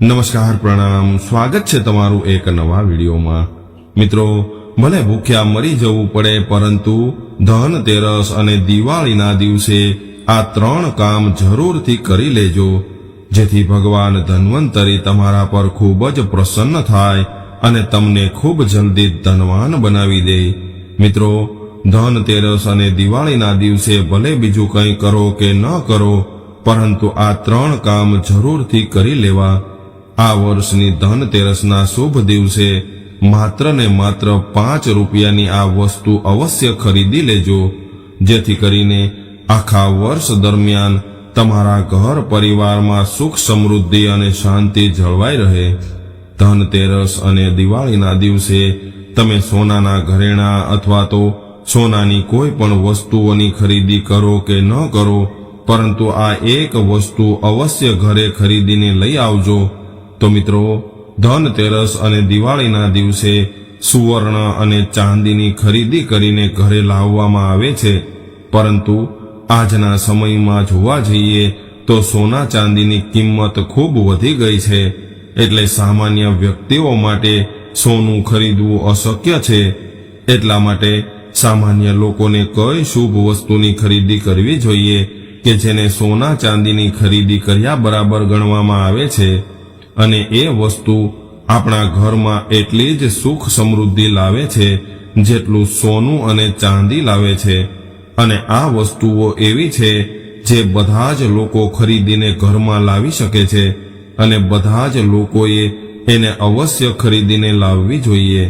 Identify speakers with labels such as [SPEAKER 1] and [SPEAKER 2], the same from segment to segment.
[SPEAKER 1] નમસ્કાર, પ્રણામ. સ્વાગત છે તમારું એક નવા વિડીયોમાં. મિત્રો, ભલે ભૂખ્યા મરી જવું પડે, પરંતુ ધનતેરસ અને દિવાળીના દિવસે આ ત્રણ કામ જરૂરથી કરી લેજો, જેથી ભગવાન ધન્વંતરી તમારા પર ખૂબ જ પ્રસન્ન થાય અને તમને ખૂબ જલ્દી ધનવાન બનાવી દે. મિત્રો ધનતેરસ અને દિવાળીના દિવસે ભલે બીજું કંઈ કરો કે ન કરો, પરંતુ આ ત્રણ કામ જરૂરથી કરી લેવા. આ વર્ષની ધનતેરસના શુભ દિવસે માત્ર ને માત્ર પાંચ રૂપિયાની આ વસ્તુ અવશ્ય ખરીદી લેજો, જેથી કરીને આખા વર્ષ દરમિયાન તમારા ઘર પરિવારમાં સુખ સમૃદ્ધિ અને શાંતિ જળવાઈ રહે. ધનતેરસ અને દિવાળીના દિવસે તમે સોનાના ઘરેણાં અથવા તો સોનાની કોઈ પણ વસ્તુઓની ખરીદી કરો કે ન કરો, પરંતુ આ એક વસ્તુ અવશ્ય ઘરે ખરીદીને લઈ આવજો. તો મિત્રો ધનતેરસ અને દિવાળીના દિવસે સુવર્ણ અને ચાંદીની ખરીદી કરીને ઘરે લાવવામાં આવે છે. પરંતુ આજના સમયમાં જોવા જઈએ તો સોના ચાંદીની કિંમત ખૂબ વધી ગઈ છે. એટલે સામાન્ય વ્યક્તિઓ માટે સોનું ખરીદવું અશક્ય છે. એટલા માટે સામાન્ય લોકોને કઈ શુભ વસ્તુની ખરીદી કરવી જોઈએ કે જેને સોના ચાંદીની ખરીદી કર્યા બરાબર ગણવામાં આવે છે? અને એ વસ્તુ આપણા ઘરમાં એટલી જ સુખ સમૃદ્ધિ લાવે છે, જેટલું સોનું અને ચાંદી લાવે છે. અને આ વસ્તુઓ એવી છે જે બધા જ લોકો ખરીદીને ઘરમાં લાવી શકે છે અને બધા જ લોકોએ એને અવશ્ય ખરીદીને લાવવી જોઈએ.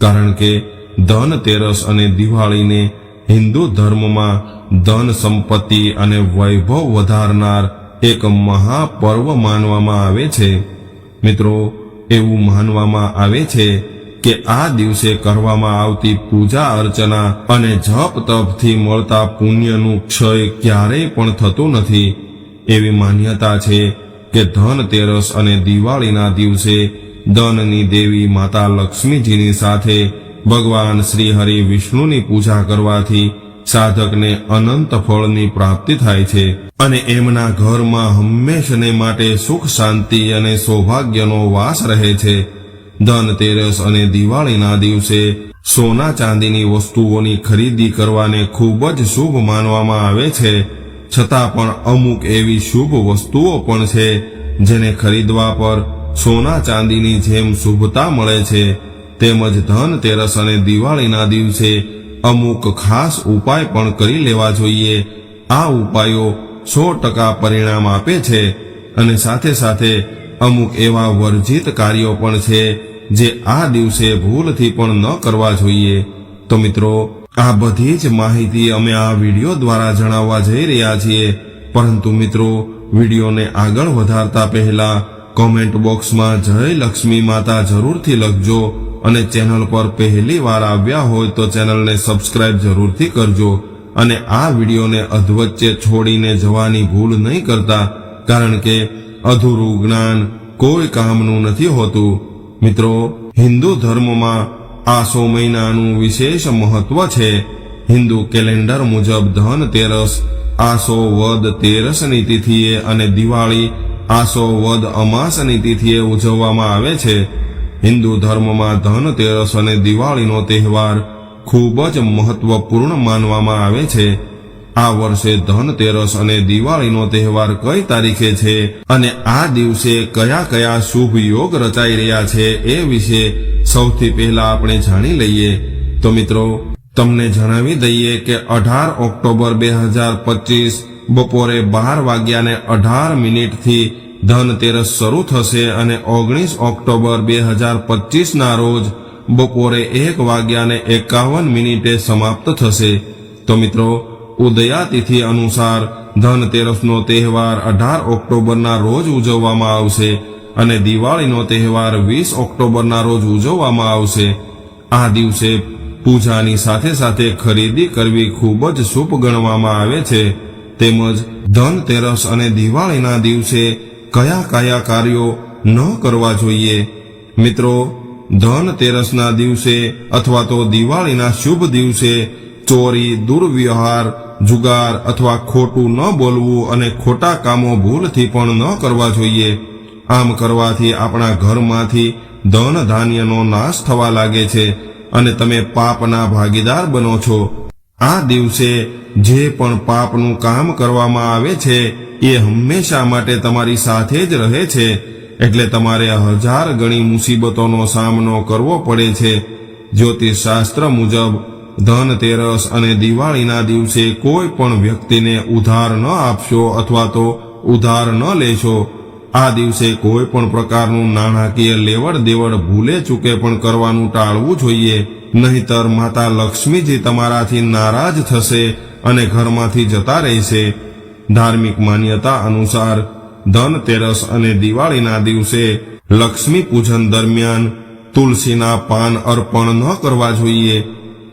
[SPEAKER 1] કારણ કે ધનતેરસ અને દિવાળીને હિન્દુ ધર્મમાં ધન સંપત્તિ અને વૈભવ વધારનાર એક મહાપર્વ માનવામાં આવે છે. મિત્રો, એવું માનવામાં આવે છે કે આ દિવસે કરવામાં આવતી પૂજા અર્ચના અને જપ તપથી મળતા પુણ્યનું ક્ષય ક્યારેય પણ થતું નથી. એવી માન્યતા છે કે ધનતેરસ અને દિવાળીના દિવસે ધનની દેવી માતા લક્ષ્મીજીની સાથે ભગવાન શ્રી હરિ વિષ્ણુની પૂજા કરવાથી સાધકને અનંત ફળની પ્રાપ્તિ થાય છે અને એમના ઘરમાં હંમેશને માટે સુખ, શાંતિ અને સૌભાગ્યનો વાસ રહે છે. ધનતેરસ અને દિવાળીના દિવસે સોના ચાંદીની વસ્તુઓની ખરીદી કરવાને ખૂબ જ શુભ માનવામાં આવે છે. છતાં પણ અમુક એવી શુભ વસ્તુઓ પણ છે જેને ખરીદવા પર સોના ચાંદીની જેમ શુભતા મળે છે. તેમજ ધનતેરસ અને દિવાળીના દિવસે અમુક ખાસ ઉપાય પણ કરી લેવા જોઈએ. આ ઉપાયો સો ટકા પરિણામ આપે છે અને સાથે સાથે અમુક એવા વર્જિત કાર્યો પણ છે જે આ દિવસે ભૂલથી પણ ન કરવા જોઈએ. તો મિત્રો, આ બધી જ માહિતી અમે આ વીડિયો દ્વારા જણાવવા જઈ રહ્યા છીએ. પરંતુ મિત્રો, વિડીયોને આગળ વધારતા પહેલા કોમેન્ટ બોક્સમાં જય લક્ષ્મી માતા જરૂરથી લખજો. અને ચેનલ પર પહેલી વાર આવ્યા હોય તો ચેનલને સબસ્ક્રાઇબ જરૂરથી કરજો અને આ વિડીયોને અધવચ્ચે છોડીને જવાની ભૂલ નહીં કરતા, કારણ કે અધૂરું જ્ઞાન કોઈ કામનું નથી હોતું. મિત્રો, હિન્દુ ધર્મમાં આસો મહિનાનું વિશેષ મહત્વ છે. હિન્દુ કેલેન્ડર મુજબ ધન તેરસ, આસો વદ તેરસની તિથિએ અને દિવાળી આસો વદ અમાસની તિથિએ ઉજવવામાં આવે છે. હિન્દુ ધર્મમાં ધનતેરસ અને દિવાળીનો તહેવાર ખૂબ જ મહત્વપૂર્ણ માનવામાં આવે છે. આ વર્ષે ધનતેરસ અને દિવાળીનો તહેવાર કઈ તારીખે છે અને આ દિવસે કયા કયા શુભ યોગ રચાઈ રહ્યા છે એ વિશે સૌથી પહેલા આપણે જાણી લઈએ. તો મિત્રો, તમને જણાવી દઈએ કે અઢાર ઓક્ટોબર બે હજાર પચીસ બપોરે બાર વાગ્યાને અઢાર મિનિટથી ધનતેરસ શરૂ થશે અને ઓગણીસ ઓક્ટોબર બે હજાર પચીસના રોજ બપોરે એક વાગ્યાને એકાવન મિનિટે સમાપ્ત થશે. તો મિત્રો, ઉદયાતિથિ અનુસાર ધનતેરસનો તહેવાર અઢાર ઓક્ટોબરના રોજ ઉજવવામાં આવશે અને દિવાળીનો તહેવાર વીસ ઓક્ટોબરના રોજ ઉજવવામાં આવશે. આ દિવસે પૂજાની સાથે સાથે ખરીદી કરવી ખૂબ જ શુભ ગણવામાં આવે છે. તેમજ ધનતેરસ અને દિવાળીના દિવસે કયા કયા કાર્યો ન કરવા જોઈએ? મિત્રો ધનતેરસના દિવસે અથવા તો દિવાળીના શુભ દિવસે ચોરી, દુર્વ્યવહાર, જુગાર અથવા ખોટું ન બોલવું અને ખોટા કામો ભૂલથી પણ ન કરવા જોઈએ. આમ કરવાથી આપણા ઘરમાંથી ધન ધાન્યનો નાશ થવા લાગે છે અને તમે પાપના ભાગીદાર બનો છો. આ દિવસે જે પણ પાપનું કામ કરવામાં આવે છે, એ હંમેશા માટે તમારી સાથે જ રહે છે, એટલે તમારે હજાર ગણી મુસીબતોનો સામનો કરવો પડે છે. જ્યોતિષ શાસ્ત્ર મુજબ ધનતેરસ અને દિવાળીના દિવસે કોઈ પણ વ્યક્તિને ઉધાર ન આપશો અથવા તો ઉધાર ન લેશો. આ દિવસે કોઈ પણ પ્રકારનું નાણાકીય લેવડ દેવડ ભૂલે ચૂકે પણ કરવાનું ટાળવું જોઈએ. નહીતર માતા લક્ષ્મીજી તમારાથી નારાજ થશે અને ઘરમાંથી જતા રહેશે. ધાર્મિક માન્યતા અનુસાર ધનતેરસ અને દિવાળીના દિવસે લક્ષ્મી પૂજન દરમિયાન તુલસીના પાન અર્પણ ન કરવા જોઈએ.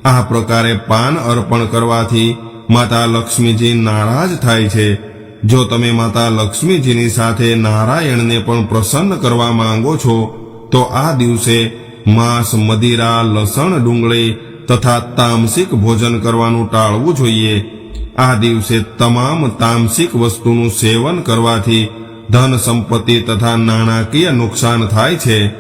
[SPEAKER 1] આ પ્રકારે પાન અર્પણ કરવાથી માતા લક્ષ્મીજી નારાજ થાય છે. જો તમે માતા લક્ષ્મીજીની સાથે નારાયણને પણ પ્રસન્ન કરવા માંગો છો, તો આ દિવસે માંસ, મદિરા, લસણ, ડુંગળી તથા તામસિક ભોજન કરવાનું ટાળવું જોઈએ. આ દિવસે તમામ તામસિક વસ્તુનું સેવન કરવાથી ધન સંપત્તિ તથા નાણાકીય નુકસાન થાય છે.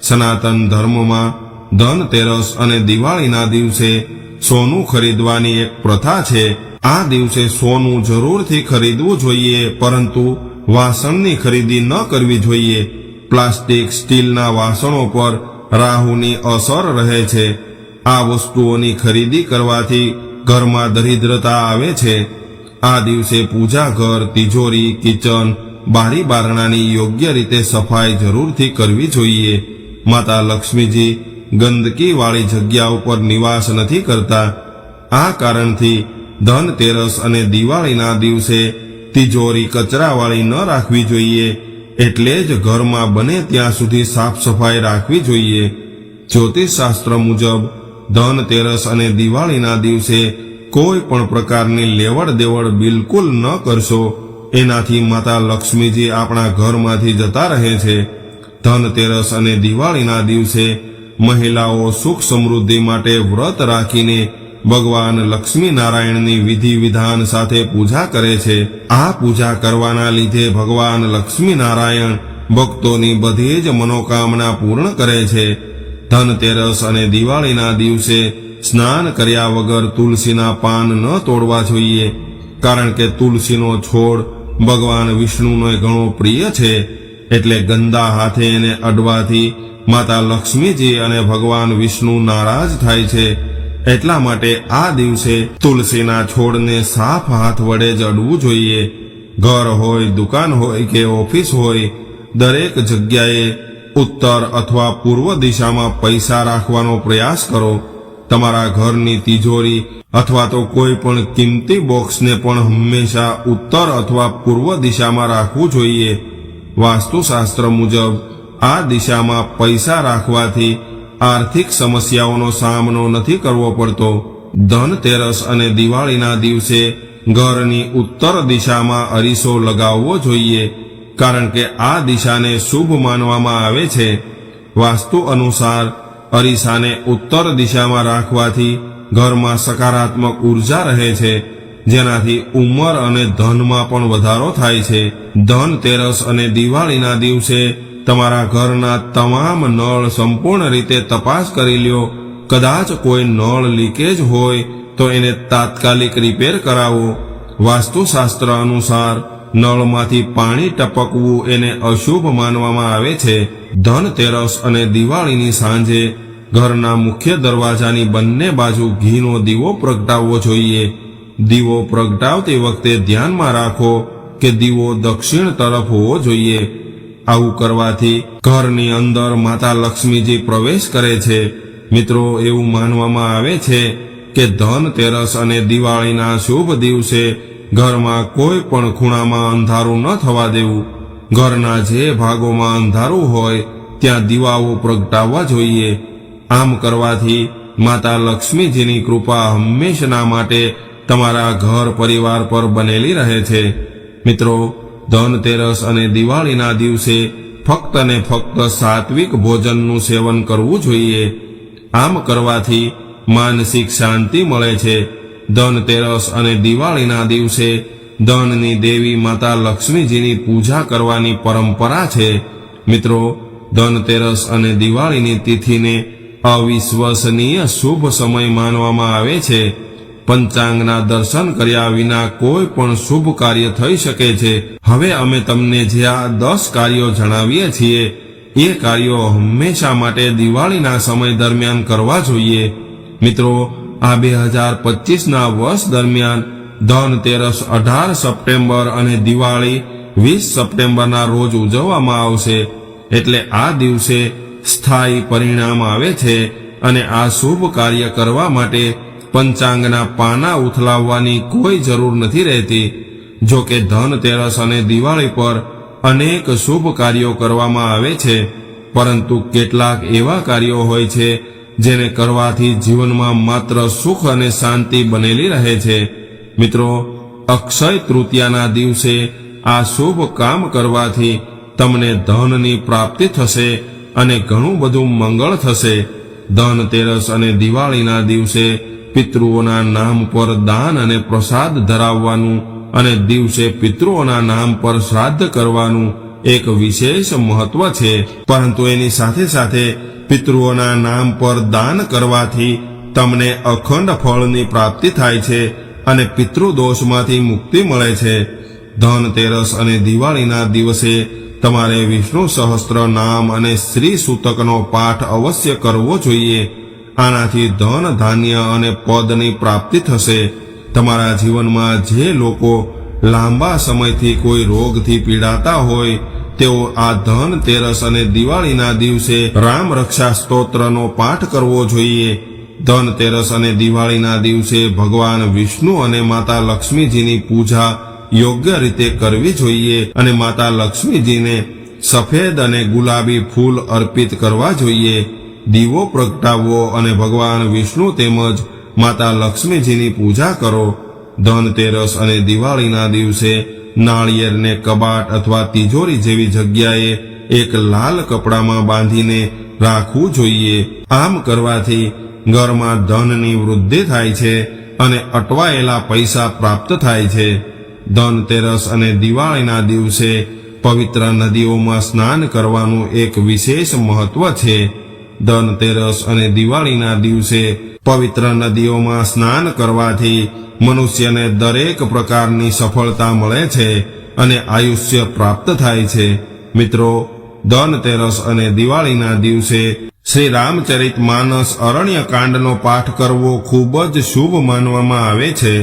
[SPEAKER 1] સનાતન ધર્મમાં ધનતેરસ અને દિવાળીના દિવસે સોનું ખરીદવાની એક પ્રથા છે. આ દિવસે સોનું જરૂરથી ખરીદવું જોઈએ, પરંતુ વાસણની ખરીદી ન કરવી જોઈએ. પ્લાસ્ટિક, સ્ટીલના વાસણો પર રાહુની અસર રહે છે. આ વસ્તુઓની ખરીદી કરવાથી ઘરમાં દરિદ્રતા આવે છે. આ દિવસે પૂજા ઘર તિજોરી, કિચન બારી બારણાની યોગ્ય રીતે સફાઈ જરૂરથી કરવી જોઈએ. માતા લક્ષ્મીજી ગંદકી વાળી જગ્યા ઉપર નિવાસ નથી કરતા. આ કારણથી ધનતેરસ અને દિવાળીના દિવસે તિજોરી કચરાવાળી ન રાખવી જોઈએ. એટલે જ ઘરમાં બને ત્યાં સુધી સાફ સફાઈ રાખવી જોઈએ. જ્યોતિષશાસ્ત્ર મુજબ ધનતેરસ અને દિવાળીના દિવસે કોઈ પણ પ્રકારની લેવડ દેવડ બિલકુલ ન કરશો. એનાથી માતા લક્ષ્મીજી આપણા ઘરમાંથી જતા રહે છે. ધનતેરસ અને દિવાળીના દિવસે મહિલાઓ સુખ સમૃદ્ધિ માટે વ્રત રાખીને ભગવાન લક્ષ્મી નારાયણની વિધિ વિધાન સાથે પૂજા કરે છે. આ પૂજા કરવાના લીધે ભગવાન લક્ષ્મી નારાયણ ભક્તોની બધી જ મનોકામના પૂર્ણ કરે છે. ધનતેરસ અને દિવાળીના દિવસે સ્નાન કર્યા વગર તુલસીના પાન ન તોડવા જોઈએ. કારણ કે તુલસીનો છોડ ભગવાન વિષ્ણુનો ઘણો પ્રિય છે. એટલે ગંદા હાથે એને અડવાથી માતા લક્ષ્મીજી અને ભગવાન વિષ્ણુ નારાજ થાય છે. એટલા માટે આ દિવસે તુલસીના છોડને સાફ હાથ વડે જડવું જોઈએ. ઘર હોય, દુકાન હોય કે ઓફિસ હોય, દરેક જગ્યાએ ઉત્તર અથવા પૂર્વ દિશામાં પૈસા રાખવાનો પ્રયાસ કરો. તમારા ઘરની તિજોરી અથવા તો કોઈ પણ કિંમતી બોક્સને પણ હંમેશા ઉત્તર અથવા પૂર્વ દિશામાં રાખવું જોઈએ. વાસ્તુશાસ્ત્ર મુજબ આ દિશામાં પૈસા રાખવાથી આર્થિક સમસ્યાઓનો સામનો નથી કરવો પડતો. ધનતેરસ અને દિવાળીના દિવસે ઘરની ઉત્તર દિશામાં અરીસો લગાવવો જોઈએ, કારણ કે આ દિશાને શુભ માનવામાં આવે છે. વાસ્તુ અનુસાર, અરીસાને ઉત્તર દિશામાં રાખવાથી ઘરમાં સકારાત્મક ઊર્જા રહે છે, જેનાથી ઉંમર અને ધનમાં પણ વધારો થાય છે. ધનતેરસ અને દિવાળીના દિવસે તમારા ઘરના તમામ નળ સંપૂર્ણ રીતે તપાસ કરી લ્યો. કદાચ કોઈ નળ લીકેજ હોય તો એને તાત્કાલિક રિપેર કરાવો. વાસ્તુશાસ્ત્ર અનુસાર, નળમાંથી પાણી ટપકવું એને અશુભ માનવામાં આવે છે. ધનતેરસ અને દિવાળીની સાંજે ઘરના મુખ્ય દરવાજાની બંને બાજુ ઘીનો દીવો પ્રગટાવવો જોઈએ. દીવો પ્રગટાવતી વખતે ધ્યાનમાં રાખો કે દીવો દક્ષિણ તરફ હોવો જોઈએ. આવું કરવાથી ઘરની અંદર માતા લક્ષ્મીજી પ્રવેશ કરે છે. મિત્રો, એવું માનવામાં આવે છે કે ધનતેરસ અને દિવાળીના શુભ દિવસે ઘરમાં કોઈ પણ ખૂણામાં અંધારું ન થવા દેવું. ઘરના જે ભાગોમાં અંધારું હોય, ત્યાં દીવાઓ પ્રગટાવવા જોઈએ. આમ કરવાથી માતા લક્ષ્મીજીની કૃપા હંમેશના માટે તમારા ઘર પરિવાર પર બનેલી રહે છે. મિત્રો ધનતેરસ અને દિવાળીના દિવસે ફક્ત ને ફક્ત સાત્વિક ભોજનનું સેવન કરવું જોઈએ. આમ કરવાથી માનસિક શાંતિ મળે છે. ધનતેરસ અને દિવાળીના દિવસે ધનની દેવી માતા લક્ષ્મીજીની પૂજા કરવાની પરંપરા છે. મિત્રો ધનતેરસ અને દિવાળીની તિથિને અવિશ્વસનીય શુભ સમય માનવામાં આવે છે. પંચાંગના દર્શન કર્યા વિના કોઈ પણ શુભ કાર્ય થઈ શકે છે. હવે અમે તમને જે આ દસ કાર્યો જણાવીએ છીએ, એ કાર્યો હંમેશા માટે દિવાળીના સમય દરમિયાન કરવા જોઈએ. મિત્રો, આ બે હજાર પચીસના વર્ષ દરમિયાન ધનતેરસ અઢાર સપ્ટેમ્બર અને દિવાળી વીસ સપ્ટેમ્બરના રોજ ઉજવવામાં આવશે. એટલે આ દિવસે સ્થાયી પરિણામ આવે છે અને આ શુભ કાર્ય કરવા માટે પંચાંગના પાના ઉથલાવવાની કોઈ જરૂર નથી રહેતી. જો કે ધનતેરસ અને દિવાળી પર અનેક શુભ કાર્યો કરવામાં આવે છે, પરંતુ કેટલાક એવા કાર્યો હોય છે, જેને કરવાથી જીવનમાં માત્ર સુખ અને શાંતિ બનેલી રહે છે. મિત્રો, અક્ષય તૃતીયાના દિવસે આ શુભ કામ કરવાથી તમને ધનની પ્રાપ્તિ થશે અને ઘણું બધું મંગળ થશે. ધનતેરસ અને દિવાળીના દિવસે પિતૃઓના નામ પર દાન અને પ્રસાદ ધરાવવાનું અને દિવસે પિતૃઓના નામ પર શ્રાદ્ધ કરવાનું એક વિશેષ મહત્વ છે. પરંતુ એની સાથે સાથે પિતૃઓના નામ પર દાન કરવાથી તમને અખંડ ફળની પ્રાપ્તિ થાય છે અને પિતૃદોષમાંથી મુક્તિ મળે છે. ધનતેરસ અને દિવાળીના દિવસે તમારે વિષ્ણુ સહસ્ત્ર નામ અને શ્રી સૂતકનો પાઠ અવશ્ય કરવો જોઈએ. આનાથી ધન, ધાન્ય અને પદની પ્રાપ્તિ થશે. તમારા જીવનમાં જે લોકો લાંબા સમયથી કોઈ રોગથી પીડાતા હોય, તેઓ આ ધન, તેરસ અને દિવાળીના દિવસે રામ રક્ષા સ્તોત્રનો પાઠ કરવો જોઈએ. ધન, તેરસ અને દિવાળીના દિવસે ભગવાન વિષ્ણુ અને માતા લક્ષ્મીજીની પૂજા યોગ્ય રીતે કરવી જોઈએ અને માતા લક્ષ્મીજીને સફેદ અને ગુલાબી ફૂલ અર્પિત કરવા જોઈએ. દીવો પ્રગટાવવો અને ભગવાન વિષ્ણુ તેમજ માતા લક્ષ્મીજીની પૂજા કરો. ધનતેરસ અને દિવાળીના દિવસે નાળિયેરને કબાટ અથવા તિજોરી જેવી જગ્યાએ એક લાલ કપડામાં બાંધીને રાખવું જોઈએ. આમ કરવાથી ઘરમાં ધનની વૃદ્ધિ થાય છે અને અટવાયેલા પૈસા પ્રાપ્ત થાય છે. ધનતેરસ અને દિવાળીના દિવસે પવિત્ર નદીઓમાં સ્નાન કરવાનું એક વિશેષ મહત્વ છે. ધનતેરસ અને દિવાળીના દિવસે પવિત્ર નદીઓમાં સ્નાન કરવાથી મનુષ્યને દરેક પ્રકારની સફળતા મળે છે અને આયુષ્ય પ્રાપ્ત થાય છે. મિત્રો, ધનતેરસ અને દિવાળીના દિવસે શ્રી રામચરિત માનસ અરણ્ય કાંડનો પાઠ કરવો ખૂબ જ શુભ માનવામાં આવે છે.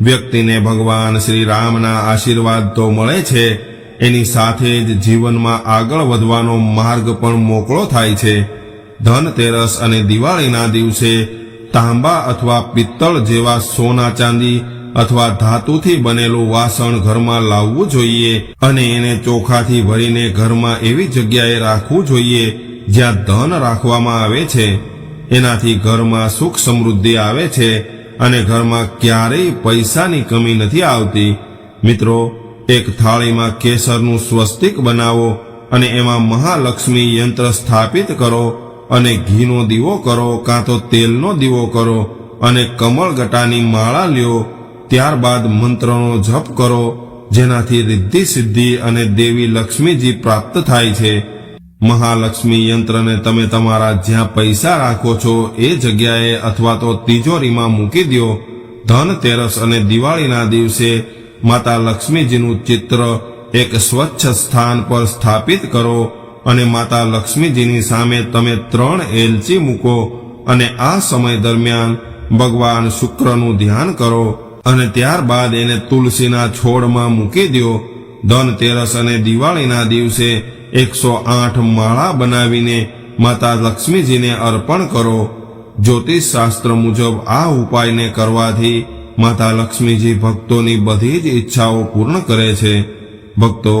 [SPEAKER 1] વ્યક્તિને ભગવાન શ્રી રામના આશીર્વાદ તો મળે છે, એની સાથે જ જીવનમાં આગળ વધવાનો માર્ગ પણ મોકળો થાય છે. ધનતેરસ અને દિવાળીના દિવસે તાંબા અથવા પિત્તળ જેવા સોના ચાંદી અથવા ધાતુથી બનેલું વાસણ ઘરમાં લાવવું જોઈએ અને એને ચોખાથી ભરીને ઘરમાં એવી જગ્યાએ રાખવું જોઈએ જ્યાં ધન રાખવામાં આવે છે. એનાથી ઘરમાં સુખ સમૃદ્ધિ આવે છે અને ઘરમાં ક્યારેય પૈસાની કમી નથી આવતી. મિત્રો, એક થાળીમાં કેસરનું સ્વસ્તિક બનાવો અને એમાં મહાલક્ષ્મી યંત્ર સ્થાપિત કરો અને ઘીનો દીવો કરો, કાં તો તેલનો દીવો કરો અને કમળગટાની માળા લ્યો. ત્યારબાદ મંત્રનો જપ કરો, જેનાથી રિદ્ધિ સિદ્ધિ અને દેવી લક્ષ્મીજી પ્રાપ્ત થાય છે. મહાલક્ષ્મી યંત્રને તમે તમારા જ્યાં પૈસા રાખો છો એ જગ્યાએ અથવા તો તિજોરીમાં મૂકી દો ધનતેરસ અને દિવાળીના દિવસે માતા લક્ષ્મીજીનું ચિત્ર એક સ્વચ્છ સ્થાન પર સ્થાપિત કરો. અને માતા લક્ષ્મીજીની સામે તમે ત્રણ એલચી મૂકો અને આ સમય દરમિયાન ભગવાન શુક્રનું ધ્યાન કરો અને ત્યારબાદ એને તુલસીના છોડમાં મૂકી દો ધનતેરસ અને દિવાળીના દિવસે એકસો આઠ માળા બનાવીને માતા લક્ષ્મીજીને અર્પણ કરો. જ્યોતિષ શાસ્ત્ર મુજબ આ ઉપાયને કરવાથી માતા લક્ષ્મીજી ભક્તોની બધી જ ઈચ્છાઓ પૂર્ણ કરે છે. ભક્તો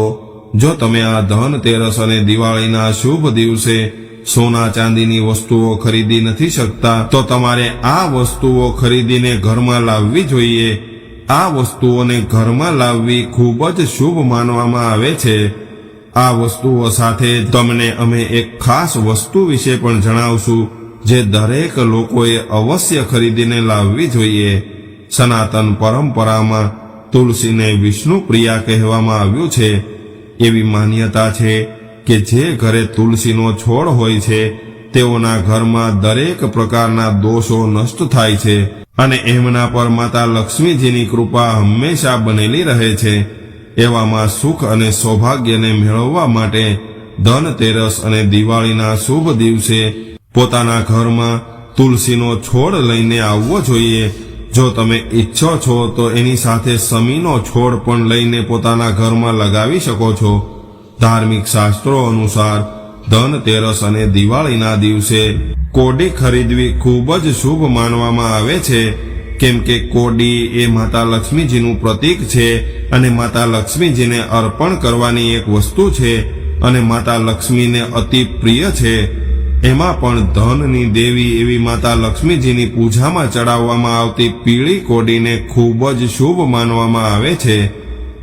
[SPEAKER 1] જો તમે આ ધન તેરસ અને દિવાળીના શુભ દિવસે સોના ચાંદીની વસ્તુઓ ખરીદી નથી શકતા, તો તમારે આ વસ્તુઓ ખરીદીને ઘરમાં લાવવી જોઈએ. આ વસ્તુઓને ઘરમાં લાવવી ખૂબ જ શુભ માનવામાં આવે છે. આ વસ્તુઓ સાથે તમને અમે એક ખાસ વસ્તુ વિશે પણ જણાવશું, જે દરેક લોકોએ અવશ્ય ખરીદીને લાવવી જોઈએ. સનાતન પરંપરામાં તુલસીને વિષ્ણુ પ્રિયા કહેવામાં આવ્યું છે. એવી માન્યતા છે કે જે ઘરે તુલસીનો છોડ હોય છે, તેઓના ઘરમાં દરેક પ્રકારના દોષો નષ્ટ થાય છે અને એમના પર માતા લક્ષ્મીજીની કૃપા હંમેશા બનેલી રહે છે. એવામાં સુખ અને સૌભાગ્યને મેળવવા માટે ધનતેરસ અને દિવાળીના શુભ દિવસે પોતાના ઘરમાં તુલસીનો છોડ લઈને આવવો જોઈએ જો તમે ઈચ્છો છો તો એની સાથે સમીનો છોડ પણ લઈને પોતાના ઘરમાં લગાવી શકો છો. ધાર્મિક શાસ્ત્રો અનુસાર ધનતેરસ અને દિવાળીના દિવસે કોડી ખરીદવી ખૂબ જ શુભ માનવામાં આવે છે. કેમ કે કોડી એ માતા લક્ષ્મીજીનું પ્રતીક છે અને માતા લક્ષ્મીજીને અર્પણ કરવાની એક વસ્તુ છે અને માતા લક્ષ્મીને અતિ પ્રિય છે. એમાં પણ ધનની દેવી એવી માતા લક્ષ્મીજીની પૂજામાં ચડાવવામાં આવતી પીળી કોડીને ખૂબ જ શુભ માનવામાં આવે છે.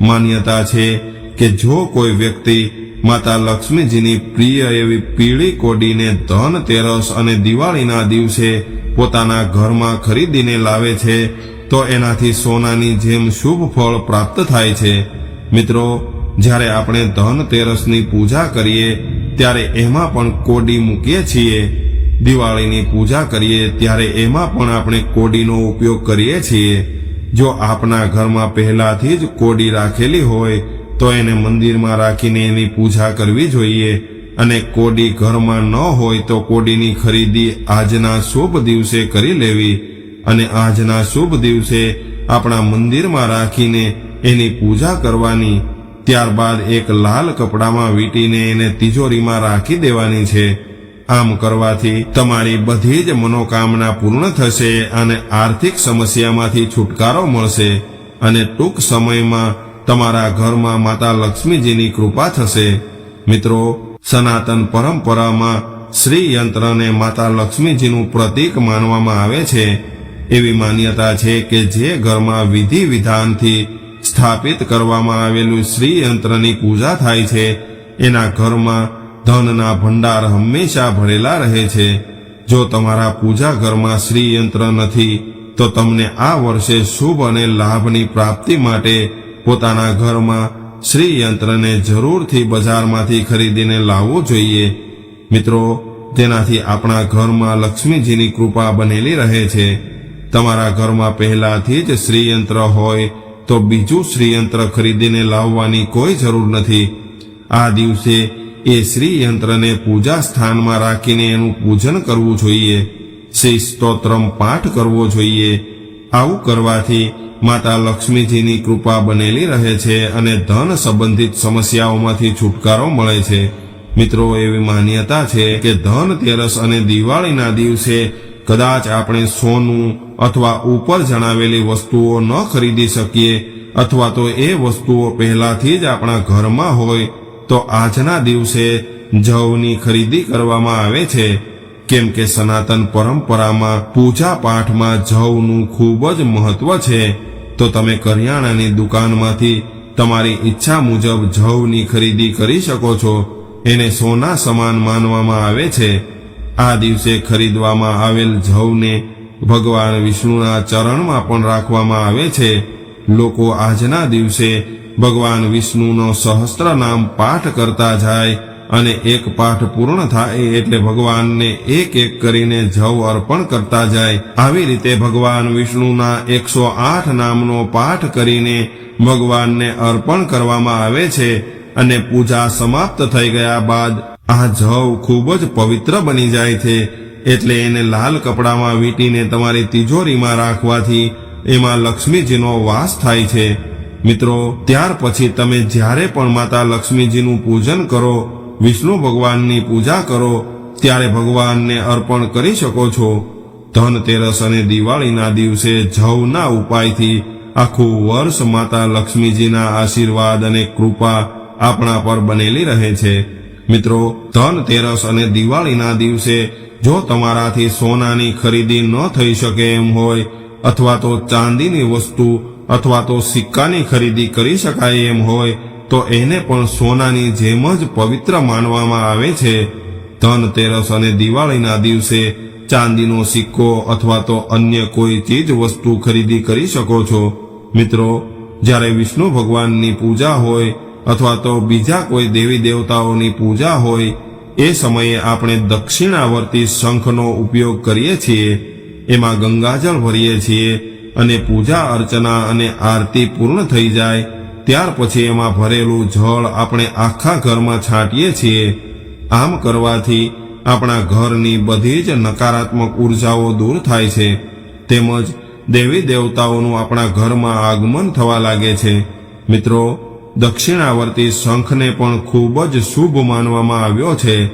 [SPEAKER 1] માન્યતા છે કે જો કોઈ વ્યક્તિ માતા લક્ષ્મીજીની પ્રિય એવી પીળી કોડીને ધન, તેરસ અને દિવાળીના દિવસે પોતાના ઘરમાં ખરીદીને લાવે છે, તો એનાથી સોનાની જેમ શુભ ફળ પ્રાપ્ત થાય છે. મિત્રો, જ્યારે આપણે ધન, તેરસની પૂજા કરીએ ત્યારે એમાં પણ કોડી મૂકીએ છીએ. દિવાળીની પૂજા કરીએ ત્યારે એમાં પણ આપણે કોડીનો ઉપયોગ કરીએ છીએ. જો આપના ઘરમાં પહેલાથી જ કોડી રાખેલી હોય, તો એને મંદિરમાં રાખીને એની પૂજા કરવી જોઈએ. અને કોડી ઘરમાં ન હોય, તો કોડીની ખરીદી આજના શુભ દિવસે કરી લેવી. અને આજના શુભ દિવસે આપણા મંદિરમાં રાખીને એની પૂજા કરવાની ત્યારબાદ એક લાલ કપડામાં વીંટીને એને તિજોરીમાં રાખી દેવાની છે. આમ કરવાથી તમારી બધી જ મનોકામના પૂર્ણ થશે અને આર્થિક સમસ્યામાંથી છુટકારો મળશે અને ટૂંક સમયમાં તમારા ઘરમાં માતા લક્ષ્મીજીની કૃપા થશે. મિત્રો, સનાતન પરંપરામાં શ્રી યંત્રને માતા લક્ષ્મીજીનું પ્રતીક માનવામાં આવે છે. એવી માન્યતા છે કે જે ઘરમાં વિધિ વિધાનથી સ્થાપિત કરવામાં આવેલું શ્રી યંત્રની પૂજા થાય છે. એના ઘરમાં ધનના ભંડાર હંમેશા ભરેલા રહે છે. જો તમારા પૂજા ઘરમાં શ્રી યંત્ર નથી, તો તમને આ વર્ષે શુભ અને લાભની પ્રાપ્તિ માટે પોતાના ઘરમાં શ્રી યંત્રને જરૂરથી બજારમાંથી ખરીદીને લાવવું જોઈએ. મિત્રો, તેનાથી આપણા ઘરમાં લક્ષ્મીજીની કૃપા બનેલી રહે છે. તમારા ઘરમાં પહેલાથી જ શ્રીયંત્ર હોય તો બીજું શ્રીયંત્ર ખરીદીને લાવવાની કોઈ જરૂર નથી. આ દિવસે એ શ્રીયંત્રને પૂજા સ્થાનમાં રાખીને એનું પૂજન કરવું જોઈએ. શ્રી સ્તોત્રમ પાઠ કરવો જોઈએ. આવું કરવાથી માતા લક્ષ્મીજીની કૃપા બનેલી રહે છે અને ધન સંબંધિત સમસ્યાઓમાંથી છુટકારો મળે છે. મિત્રો, એવી માન્યતા છે કે ધન તેરસ અને દિવાળીના દિવસે કદાચ આપણે સોનું અથવા ઉપર જણાવેલી વસ્તુઓ ન ખરીદી શકીએ અથવા તો એ વસ્તુઓ પહેલાથી જ આપણા ઘરમાં હોય, તો આજના દિવસે જવની ખરીદી કરવામાં આવે છે. કેમ કે સનાતન પરંપરામાં પૂજા પાઠમાં જવનું ખૂબ જ મહત્વ છે. તો તમે કરિયાણાની દુકાનમાંથી તમારી ઈચ્છા મુજબ જવની ખરીદી કરી શકો છો. એને સોના સમાન માનવામાં આવે છે. આ દિવસે ખરીદવામાં આવેલ જવને ભગવાન વિષ્ણુના ચરણમાં પણ રાખવામાં આવે છે. લોકો આજના દિવસે ભગવાન વિષ્ણુનો સહસ્ત્ર નામ પાઠ કરતા જાય અને એક પાઠ પૂર્ણ થાય એટલે ભગવાનને એક એક કરીને જવ અર્પણ કરતા જાય. આવી રીતે ભગવાન વિષ્ણુના એકસો આઠ નામનો પાઠ કરીને ભગવાનને અર્પણ કરવામાં આવે છે અને પૂજા સમાપ્ત થઈ ગયા બાદ આ જવ ખૂબ જ પવિત્ર બની જાય છે, એટલે એને લાલ કપડામાં વીંટીને તમારી તિજોરીમાં રાખવાથી એમાં લક્ષ્મીજીનો વાસ થાય છે. મિત્રો, ત્યાર પછી તમે જ્યારે પણ માતા લક્ષ્મીજીનું પૂજન કરો, વિષ્ણુ ભગવાનની પૂજા કરો, ત્યારે ભગવાનને અર્પણ કરી શકો છો. ધનતેરસ અને દિવાળીના દિવસે જવના ઉપાયથી આખું વર્ષ માતા લક્ષ્મીજીના આશીર્વાદ અને કૃપા આપણા પર બનેલી રહે છે. મિત્રો ધનતેરસ અને દિવાળીના દિવસે જો તમારાથી સોનાની ખરીદી ન થઈ શકે એમ હોય, અથવા તો ચાંદીની વસ્તુ અથવા તો સિક્કાની ખરીદી કરી શકાય એમ હોય, તો એને પણ સોનાની જેમ જ પવિત્ર માનવામાં આવે છે. ધનતેરસ અને દિવાળીના દિવસે ચાંદીનો સિક્કો અથવા તો અન્ય કોઈ ચીજ વસ્તુ ખરીદી કરી શકો છો. મિત્રો, જ્યારે વિષ્ણુ ભગવાનની પૂજા હોય અથવા તો બીજા કોઈ દેવી દેવતાઓની પૂજા હોય, એ સમયે આપણે દક્ષિણાવર્તી શંખનો ઉપયોગ કરીએ છીએ, એમાં ગંગાજળ ભરીએ છીએ અને પૂજા અર્ચના અને આરતી પૂર્ણ થઈ જાય, ત્યાર પછી એમાં ભરેલું જળ આપણે આખા ઘરમાં છાંટીએ છીએ. આમ કરવાથી આપણા ઘરની બધી જ નકારાત્મક ઉર્જાઓ દૂર થાય છે. તેમજ દેવી દેવતાઓનું આપણા ઘરમાં આગમન થવા લાગે છે. મિત્રો દક્ષિણાવર્તી શંખને પણ ખૂબ જ શુભ માનવામાં આવ્યો છે.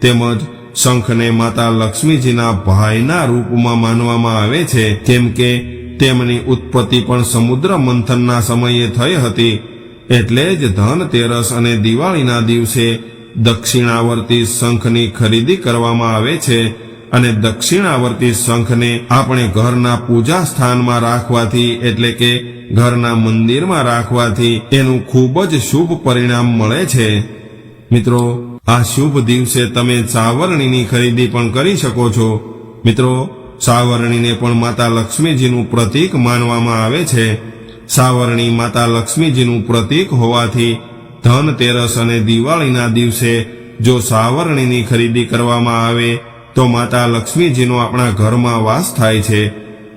[SPEAKER 1] તેમજ શંખને માતા લક્ષ્મીજીના ભાઈના રૂપમાં માનવામાં આવે છે. કેમ કે તેમની ઉત્પત્તિ પણ સમુદ્ર મંથનના સમયે થઈ હતી. એટલે જ ધનતેરસ અને દિવાળીના દિવસે દક્ષિણાવર્તી શંખની ખરીદી કરવામાં આવે છે. અને દક્ષિણાવર્તી શંખને આપણે ઘરના પૂજા સ્થાનમાં રાખવાથી, એટલે કે ઘરના મંદિરમાં રાખવાથી, એનું ખૂબ જ શુભ પરિણામ મળે છે. મિત્રો, આ શુભ દિવસે તમે સાવરણીની ખરીદી પણ કરી શકો છો. મિત્રો, સાવરણીને પણ માતા લક્ષ્મીજીનું પ્રતીક માનવામાં આવે છે. સાવરણી માતા લક્ષ્મીજીનું પ્રતીક હોવાથી ધનતેરસ અને દિવાળીના દિવસે જો સાવરણીની ખરીદી કરવામાં આવે તો માતા લક્ષ્મીજીનો આપણા ઘરમાં વાસ થાય છે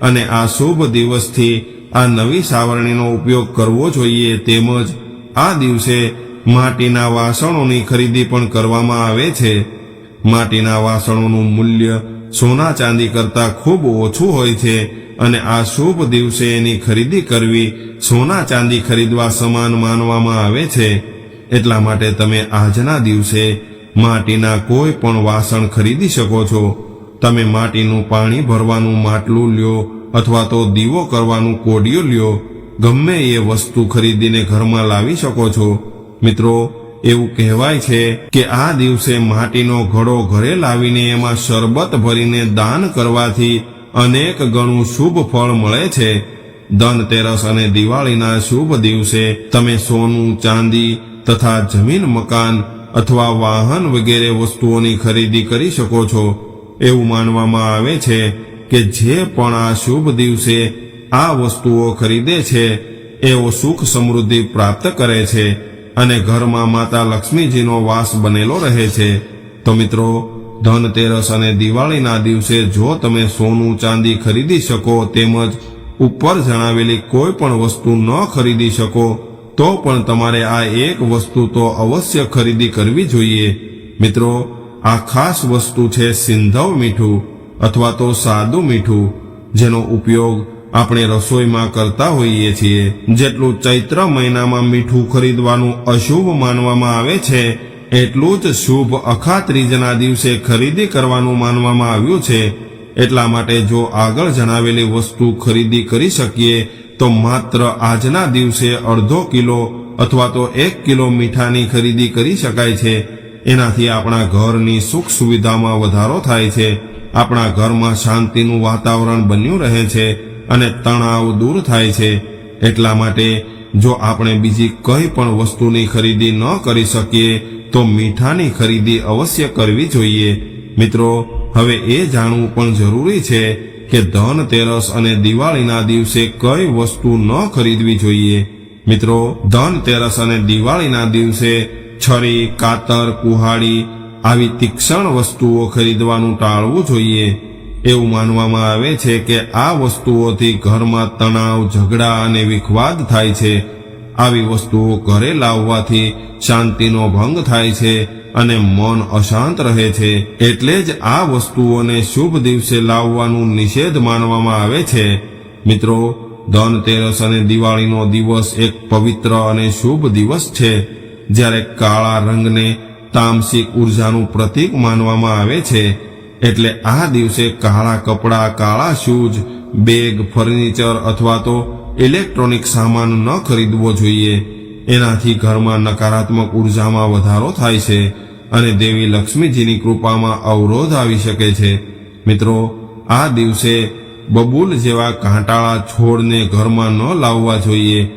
[SPEAKER 1] અને આ શુભ દિવસથી આ નવી સાવરણીનો ઉપયોગ કરવો જોઈએ તેમજ આ દિવસે માટીના વાસણોની ખરીદી પણ કરવામાં આવે છે. માટીના વાસણોનું મૂલ્ય સોના ચાંદી કરતાં ખૂબ ઓછું હોય છે અને આ શુભ દિવસે એની ખરીદી કરવી સોના ચાંદી ખરીદવા સમાન માનવામાં આવે છે. એટલા માટે તમે આજના દિવસે માટીના કોઈ પણ વાસણ ખરીદી શકો છો. તમે માટીનું પાણી ભરવાનું માટલું લ્યો અથવા તો દીવો કરવાનું કોડિયું લ્યો. ગમે એ વસ્તુ ખરીદીને ઘરમાં લાવી શકો છો. મિત્રો, એવું કહેવાય છે કે આ દિવસે માટીનો ઘડો ઘરે લાવીને એમાં શરબત ભરીને દાન કરવાથી અનેક ગણું શુભ ફળ મળે છે. ધનતેરસ અને દિવાળીના શુભ દિવસે તમે સોનું, ચાંદી તથા જમીન મકાન અથવા વાહન વગેરે વસ્તુઓની ખરીદી કરી શકો છો. એવું માનવામાં આવે છે કે જે પણ આ શુભ દિવસે આ વસ્તુઓ ખરીદે છે, એઓ સુખ સમૃદ્ધિ પ્રાપ્ત કરે છે અને ઘરમાં માતા લક્ષ્મીજીનો વાસ બનેલો રહે છે. તો મિત્રો, ધનતેરસ અને દિવાળીના દિવસે જો તમે સોનું ચાંદી ખરીદી શકો તેમજ ઉપર જણાવેલી કોઈ પણ વસ્તુ ન ખરીદી શકો તો પણ તમારે આ એક વસ્તુ તો અવશ્ય ખરીદી કરવી જોઈએ. મિત્રો, આ ખાસ વસ્તુ છે સિંધવ મીઠું અથવા તો સાદું મીઠું, જેનો ઉપયોગ આપણે રસોઈમાં કરતા હોઈએ છીએ. જેટલું ચૈત્ર મહિનામાં મીઠું ખરીદવાનું અશુભ માનવામાં આવે છે, એટલું જ શુભ અખા ત્રીજના દિવસે ખરીદી કરવાનું માનવામાં આવ્યું છે. એટલા માટે જો આગળ જણાવેલી વસ્તુ ખરીદી કરી શકીએ તો માત્ર આજના દિવસે અડધો કિલો અથવા તો એક કિલો મીઠાની ખરીદી કરી શકાય છે. એનાથી આપણા ઘરની સુખ સુવિધામાં વધારો થાય છે. આપણા ઘરમાં શાંતિનું વાતાવરણ બન્યું રહે છે અને તણાવ દૂર થાય છે. એટલા માટે જો આપણે બીજી કંઈ પણ વસ્તુની ખરીદી ન કરી શકીએ, તો મીઠાની ખરીદી અવશ્ય કરવી જોઈએ. મિત્રો, હવે એ જાણવું પણ જરૂરી છે કે ધનતેરસ અને દિવાળીના દિવસે કઈ વસ્તુ ન ખરીદવી જોઈએ? મિત્રો ધનતેરસ અને દિવાળીના દિવસે છરી, કાતર, કુહાડી આવી તીક્ષણ વસ્તુઓ ખરીદવાનું ટાળવું જોઈએ. એવું માનવામાં આવે છે કે આ વસ્તુઓથી ઘરમાં તણાવ, ઝઘડા અને વિખવાદ થાય છે. આવી વસ્તુઓ ઘરે લાવવાથી શાંતિનો ભંગ થાય છે અને મન અશાંત રહે છે. એટલે જ આ વસ્તુઓને શુભ દિવસે લાવવાનું નિષેધ માનવામાં આવે છે. મિત્રો ધનતેરસ અને દિવાળીનો દિવસ એક પવિત્ર અને શુભ દિવસ છે. જ્યારે કાળા રંગને તામસિક ઉર્જાનું પ્રતીક માનવામાં આવે છે. એટલે આ દિવસે કાળા કપડાં, કાળા શૂઝ, બેગ, ફર્નિચર અથવા તો ઇલેક્ટ્રોનિક સામાન ન ખરીદવો જોઈએ. એનાથી ઘરમાં નકારાત્મક ઉર્જામાં વધારો થાય છે અને દેવી લક્ષ્મીજીની કૃપામાં અવરોધ આવી શકે છે. મિત્રો, આ દિવસે બબૂલ જેવા કાંટાળા છોડને ઘરમાં ન લાવવા જોઈએ.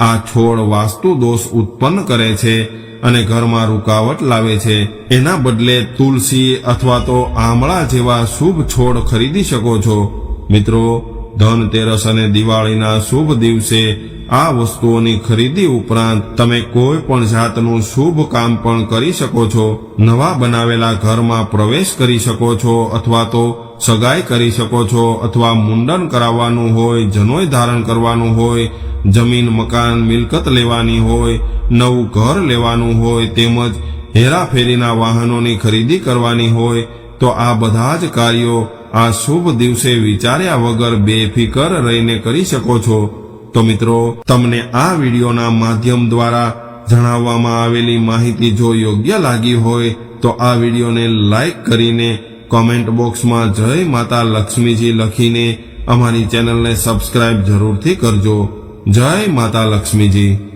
[SPEAKER 1] આ છોડ વાસ્તુ દોષ ઉત્પન્ન કરે છે અને ઘરમાં રૂકાવટ લાવે છે. એના બદલે તુલસી અથવા તો આમળા જેવા શુભ છોડ ખરીદી શકો છો. મિત્રો ધનતેરસ અને દિવાળીના શુભ દિવસે આ વસ્તુઓની ખરીદી ઉપરાંત તમે કોઈ પણ જાતનું શુભ કામ પણ કરી શકો છો, નવા બનાવેલા ઘરમાં પ્રવેશ કરી શકો છો અથવા તો સગાઈ કરી શકો છો અથવા મુંડન કરાવવાનું હોય જનોય ધારણ કરવાનું હોય, જમીન, મકાન, મિલકત લેવાની હોય, નવું ઘર લેવાનું હોય, તેમજ હેરાફેરીના વાહનોની ખરીદી કરવાની હોય, તો આ બધા જ કાર્યો આ શુભ દિવસે વિચાર્યા વગર બેફિકર રહીને કરી શકો છો. તો મિત્રો, તમને આ વિડીયોના માધ્યમ દ્વારા જણાવવામાં આવેલી માહિતી જો યોગ્ય લાગી હોય, તો આ વિડીયોને લાઈક કરીને કોમેન્ટ બોક્સમાં જય માતા લક્ષ્મીજી લખીને અમારી ચેનલને સબસ્ક્રાઇબ જરૂરથી કરજો. જય માતા લક્ષ્મીજી.